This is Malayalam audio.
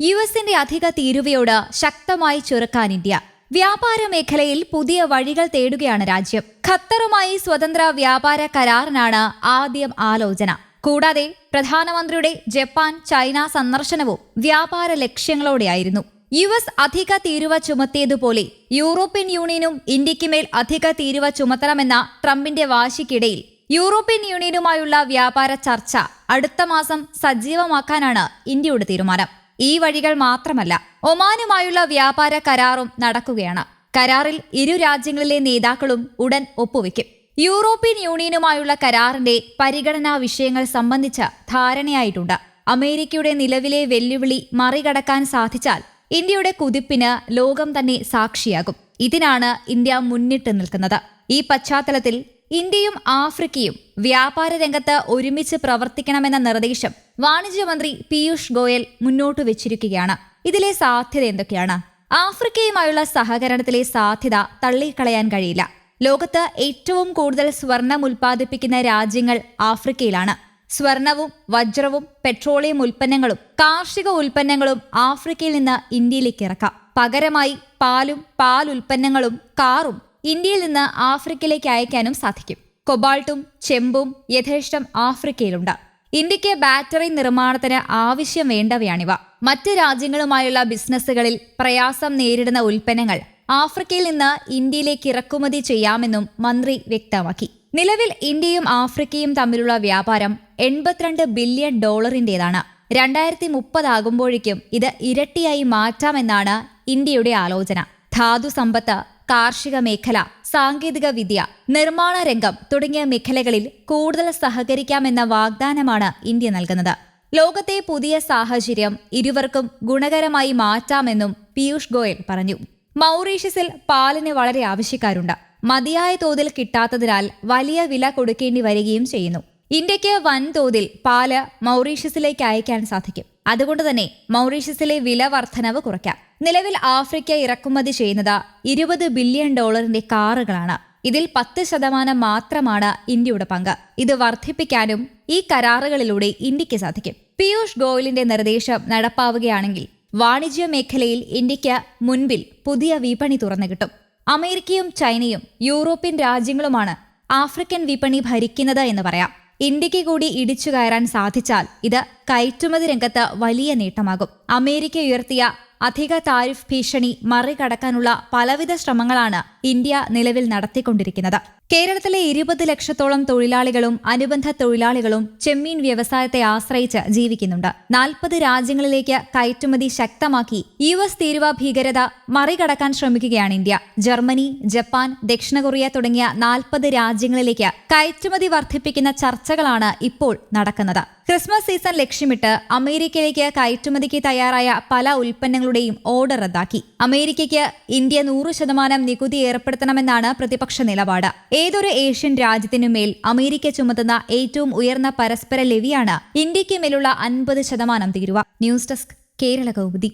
യു എസിന്റെ അധിക തീരുവയോട് ശക്തമായി ചെറുക്കാൻ ഇന്ത്യ. വ്യാപാര മേഖലയിൽ പുതിയ വഴികൾ തേടുകയാണ് രാജ്യം. ഖത്തറുമായി സ്വതന്ത്ര വ്യാപാര കരാറിനാണ് ആദ്യം ആലോചന. കൂടാതെ പ്രധാനമന്ത്രിയുടെ ജപ്പാൻ ചൈന സന്ദർശനവും വ്യാപാര ലക്ഷ്യങ്ങളോടെയായിരുന്നു. യു എസ് അധിക തീരുവ ചുമത്തിയതുപോലെ യൂറോപ്യൻ യൂണിയനും ഇന്ത്യയ്ക്ക് മേൽ അധിക തീരുവ ചുമത്തണമെന്ന ട്രംപിന്റെ വാശിക്കിടയിൽ യൂറോപ്യൻ യൂണിയനുമായുള്ള വ്യാപാര ചർച്ച അടുത്ത മാസം സജീവമാക്കാനാണ് ഇന്ത്യയുടെ തീരുമാനം. ഈ വഴികൾ മാത്രമല്ല ഒമാനുമായുള്ള വ്യാപാര കരാറും നടക്കുകയാണ്. കരാറിൽ ഇരു രാജ്യങ്ങളിലെ നേതാക്കളും ഉടൻ ഒപ്പുവെക്കും. യൂറോപ്യൻ യൂണിയനുമായുള്ള കരാറിന്റെ പരിഗണനാ വിഷയങ്ങൾ സംബന്ധിച്ച ധാരണയായിട്ടുണ്ട്. അമേരിക്കയുടെ നിലവിലെ വെല്ലുവിളി മറികടക്കാൻ സാധിച്ചാൽ ഇന്ത്യയുടെ കുതിപ്പിന് ലോകം തന്നെ സാക്ഷിയാകും. ഇതിനാണ് ഇന്ത്യ മുന്നിട്ട് നിൽക്കുന്നത്. ഈ പശ്ചാത്തലത്തിൽ ഇന്ത്യയും ആഫ്രിക്കയും വ്യാപാര രംഗത്ത് ഒരുമിച്ച് പ്രവർത്തിക്കണമെന്ന നിർദ്ദേശം വാണിജ്യമന്ത്രി പീയൂഷ് ഗോയൽ മുന്നോട്ട് വെച്ചിരിക്കുകയാണ്. ഇതിലെ സാധ്യത എന്തൊക്കെയാണ്? ആഫ്രിക്കയുമായുള്ള സഹകരണത്തിലെ സാധ്യത തള്ളിക്കളയാൻ കഴിയില്ല. ലോകത്ത് ഏറ്റവും കൂടുതൽ സ്വർണം ഉൽപ്പാദിപ്പിക്കുന്ന രാജ്യങ്ങൾ ആഫ്രിക്കയിലാണ്. സ്വർണവും വജ്രവും പെട്രോളിയം ഉൽപ്പന്നങ്ങളും കാർഷിക ഉൽപ്പന്നങ്ങളും ആഫ്രിക്കയിൽ നിന്ന് ഇന്ത്യയിലേക്ക് ഇറക്കാം. പകരമായി പാലും പാൽ ഉൽപ്പന്നങ്ങളും കാറും ഇന്ത്യയിൽ നിന്ന് ആഫ്രിക്കയിലേക്ക് അയക്കാനും സാധിക്കും. കൊബാൾട്ടും ചെമ്പും യഥേഷ്ടം ആഫ്രിക്കയിലുണ്ട്. ഇന്ത്യയ്ക്ക് ബാറ്ററി നിർമ്മാണത്തിന് ആവശ്യം വേണ്ടവയാണിവ. മറ്റ് രാജ്യങ്ങളുമായുള്ള ബിസിനസ്സുകളിൽ പ്രയാസം നേരിടുന്ന ഉൽപ്പന്നങ്ങൾ ആഫ്രിക്കയിൽ നിന്ന് ഇന്ത്യയിലേക്ക് ഇറക്കുമതി ചെയ്യാമെന്നും മന്ത്രി വ്യക്തമാക്കി. നിലവിൽ ഇന്ത്യയും ആഫ്രിക്കയും തമ്മിലുള്ള വ്യാപാരം എൺപത്തിരണ്ട് ബില്യൺ ഡോളറിന്റേതാണ്. രണ്ടായിരത്തി മുപ്പതാകുമ്പോഴേക്കും ഇത് ഇരട്ടിയായി മാറ്റാമെന്നാണ് ഇന്ത്യയുടെ ആലോചന. ധാതു സമ്പത്ത് കാർഷിക മേഖല സാങ്കേതിക വിദ്യ നിർമ്മാണ രംഗം തുടങ്ങിയ മേഖലകളിൽ കൂടുതൽ സഹകരിക്കാമെന്ന വാഗ്ദാനമാണ് ഇന്ത്യ നൽകുന്നത്. ലോകത്തെ പുതിയ സാഹചര്യം ഇരുവർക്കും ഗുണകരമായി മാറ്റാമെന്നും പീയൂഷ് ഗോയൽ പറഞ്ഞു. മൗറീഷ്യസിൽ പാലിന് വളരെ ആവശ്യക്കാരുണ്ട്. മതിയായ തോതിൽ കിട്ടാത്തതിനാൽ വലിയ വില കൊടുക്കേണ്ടി വരികയും ചെയ്യുന്നു. ഇന്ത്യയ്ക്ക് വൻതോതിൽ പാൽ മൗറീഷ്യസിലേക്ക് അയക്കാൻ സാധിക്കും. അതുകൊണ്ട് തന്നെ മൗറീഷ്യസിലെ വില വർധനവ് കുറയ്ക്കാം. നിലവിൽ ആഫ്രിക്ക ഇറക്കുമതി ചെയ്യുന്നത് ഇരുപത് ബില്യൺ ഡോളറിന്റെ കാറുകളാണ്. ഇതിൽ പത്ത് ശതമാനം മാത്രമാണ് ഇന്ത്യയുടെ പങ്ക്. ഇത് വർദ്ധിപ്പിക്കാനും ഈ കരാറുകളിലൂടെ ഇന്ത്യയ്ക്ക് സാധിക്കും. പീയൂഷ് ഗോയലിന്റെ നിർദ്ദേശം നടപ്പാവുകയാണെങ്കിൽ വാണിജ്യ മേഖലയിൽ ഇന്ത്യയ്ക്ക് മുൻപിൽ പുതിയ വിപണി തുറന്നു കിട്ടും. അമേരിക്കയും ചൈനയും യൂറോപ്യൻ രാജ്യങ്ങളുമാണ് ആഫ്രിക്കൻ വിപണി ഭരിക്കുന്നത് എന്ന് പറയാം. ഇന്ത്യയ്ക്ക് കൂടി ഇടിച്ചു കയറാൻ സാധിച്ചാൽ ഇത് കയറ്റുമതി രംഗത്ത് വലിയ നേട്ടമാകും. അമേരിക്ക ഉയർത്തിയ അധിക താരിഫ് ഭീഷണി മറികടക്കാനുള്ള പലവിധ ശ്രമങ്ങളാണ് ഇന്ത്യ നിലവിൽ നടത്തിക്കൊണ്ടിരിക്കുന്നത്. കേരളത്തിലെ ഇരുപത് ലക്ഷത്തോളം തൊഴിലാളികളും അനുബന്ധ തൊഴിലാളികളും ചെമ്മീൻ വ്യവസായത്തെ ആശ്രയിച്ച് ജീവിക്കുന്നുണ്ട്. നാൽപ്പത് രാജ്യങ്ങളിലേക്ക് കയറ്റുമതി ശക്തമാക്കി യു എസ് തീരുവ ഭീകരത മറികടക്കാൻ ശ്രമിക്കുകയാണ് ഇന്ത്യ. ജർമ്മനി ജപ്പാൻ ദക്ഷിണ കൊറിയ തുടങ്ങിയ നാൽപ്പത് രാജ്യങ്ങളിലേക്ക് കയറ്റുമതി വർദ്ധിപ്പിക്കുന്ന ചർച്ചകളാണ് ഇപ്പോൾ നടക്കുന്നത്. ക്രിസ്മസ് സീസൺ ലക്ഷ്യമിട്ട് അമേരിക്കയിലേക്ക് കയറ്റുമതിക്ക് തയ്യാറായ പല ഉൽപ്പന്നങ്ങളുടെയും ഓർഡർ റദ്ദാക്കി. അമേരിക്കയ്ക്ക് ഇന്ത്യ നൂറ് ശതമാനം നികുതി ഏർപ്പെടുത്തണമെന്നാണ് പ്രതിപക്ഷ നിലപാട്. ഏതൊരു ഏഷ്യൻ രാജ്യത്തിനുമേൽ അമേരിക്ക ചുമത്തുന്ന ഏറ്റവും ഉയർന്ന പരസ്പര ലെവിയാണ് ഇന്ത്യയ്ക്ക് മേലുള്ള അൻപത് ശതമാനം തീരുവ. News desk Kerala Kaumudi.